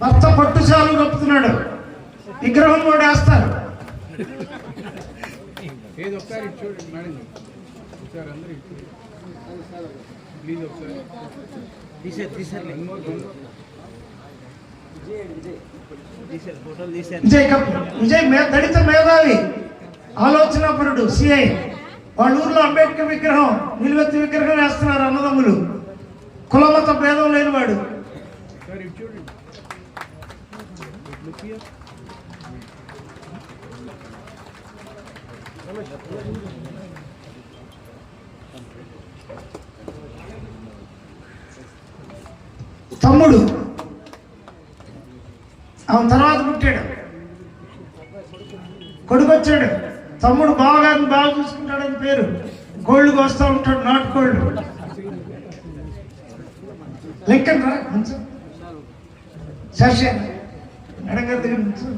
భర్త పట్టుచాలు కప్పుతున్నాడు. విగ్రహం కూడా వేస్తారు. విజయ్ దళిత మేధావి ఆలోచనాపరుడు సిఐ. వాళ్ళ ఊర్లో అంబేద్కర్ విగ్రహం నిలువెత్తి విగ్రహం వేస్తున్నారు అన్నదమ్ములు. కులమత భేదం లేనివాడు. చూడండి hier. తమ్ముడు ఆమె తర్వాత పుట్టాడు. కొడుకు వచ్చాడు తమ్ముడు బాగా బాగా చూసుకుంటాడని పేరు. గోల్డ్ వస్తూ ఉంటాడు నాటు గోల్డ్ లెక్క రా நடக்கிறதுக்கு